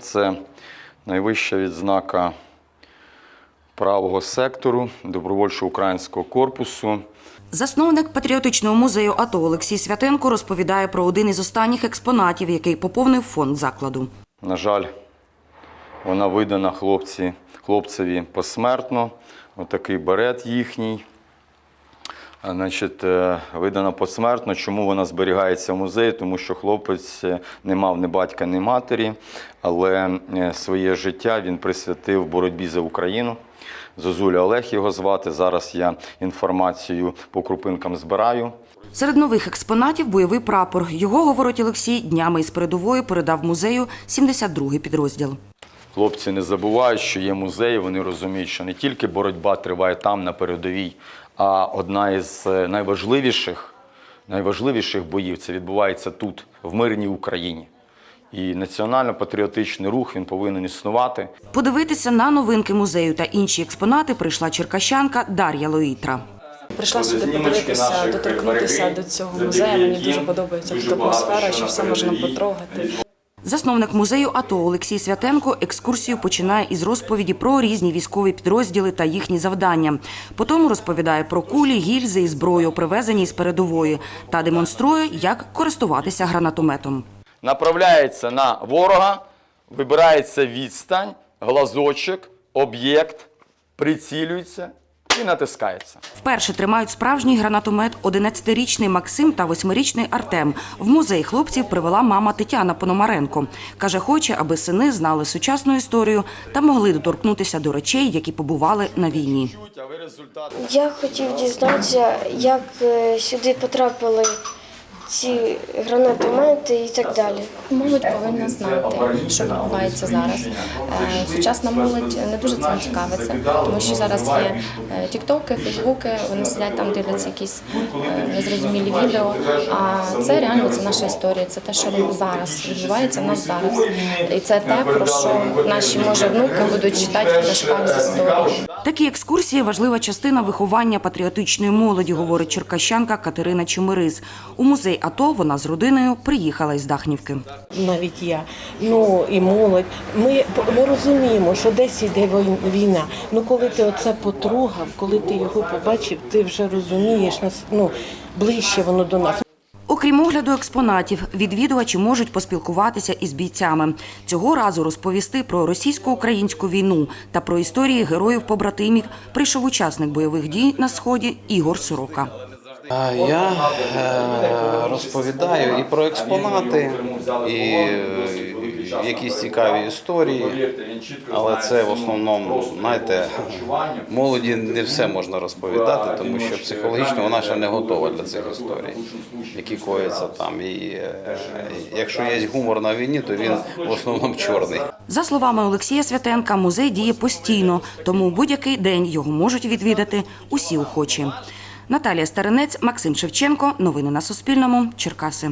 Це найвища відзнака правого сектору добровольчого українського корпусу. Засновник патріотичного музею АТО Олексій Святенко розповідає про один із останніх експонатів, який поповнив фонд закладу. На жаль, вона видана хлопці, хлопцеві посмертно. Отакий берет їхній. Значить, е, видана посмертно. Чому вона зберігається в музеї? Тому що хлопець е, не мав ні батька, ні матері, але е, своє життя він присвятив боротьбі за Україну. Зозуля Олег його звати. Зараз я інформацію по крупинкам збираю. Серед нових експонатів бойовий прапор. Його, говорить Олексій, днями із передової передав музею 72-й підрозділ. Хлопці не забувають, що є музеї. Вони розуміють, що не тільки боротьба триває там на передовій, а одна із е, найважливіших, найважливіших боїв це відбувається тут, в мирній Україні. І національно-патріотичний рух він повинен існувати. Подивитися на новинки музею та інші експонати прийшла черкащанка Дар'я Лоїтра. Прийшла сюди подивитися, доторкнутися до цього музею. Мені дуже подобається тут атмосфера, що все можна потрогати. Засновник музею АТО Олексій Святенко екскурсію починає із розповіді про різні військові підрозділи та їхні завдання. Потім розповідає про кулі, гільзи і зброю, привезені з передової, та демонструє, як користуватися гранатометом. Направляється на ворога, вибирається відстань, глазочок, об'єкт, прицілюється і натискається. Вперше тримають справжній гранатомет 11-річний Максим та 8-річний Артем. В музей хлопців привела мама Тетяна Пономаренко. Каже, хоче, аби сини знали сучасну історію та могли доторкнутися до речей, які побували на війні. А ви результат Я хотів дізнатися, як е, сюди потрапили ці гранатомети і так далі. Молодь повинна знати, що відбувається зараз. Е, Сучасна молодь не дуже цим цікавиться, тому що зараз є е, тіктоки, фейсбуки, вони сидять там, дивляться якісь е, незрозумілі відео. А це реально це наша історія, це те, що зараз відбувається в нас зараз. І це те, про що наші може внуки будуть читати в книжках з історії. Такі екскурсії важлива частина виховання патріотичної молоді, говорить черкащанка Катерина Чемерис. У музей АТО вона з родиною приїхала із Дахнівки. навіть я, ну і молодь. Ми, ми розуміємо, що десь йде війна. Ну коли ти оце потрогав, коли ти його побачив, ти вже розумієш нас, ну ближче воно до нас. Окрім огляду експонатів, відвідувачі можуть поспілкуватися із бійцями. Цього разу розповісти про російсько-українську війну та про історії героїв-побратимів прийшов учасник бойових дій на сході Ігор Сорока. Я е, розповідаю і про експонати, і е, якісь цікаві історії, але це в основному, знаєте, молоді не все можна розповідати, тому що психологічно вона ще не готова для цих історій, які кояться там. І е, якщо є гумор на війні, то він в основному чорний. За словами Олексія Святенка, музей діє постійно, тому будь-який день його можуть відвідати усі охочі. Наталія Старинець, Максим Шевченко. Новини на Суспільному. Черкаси.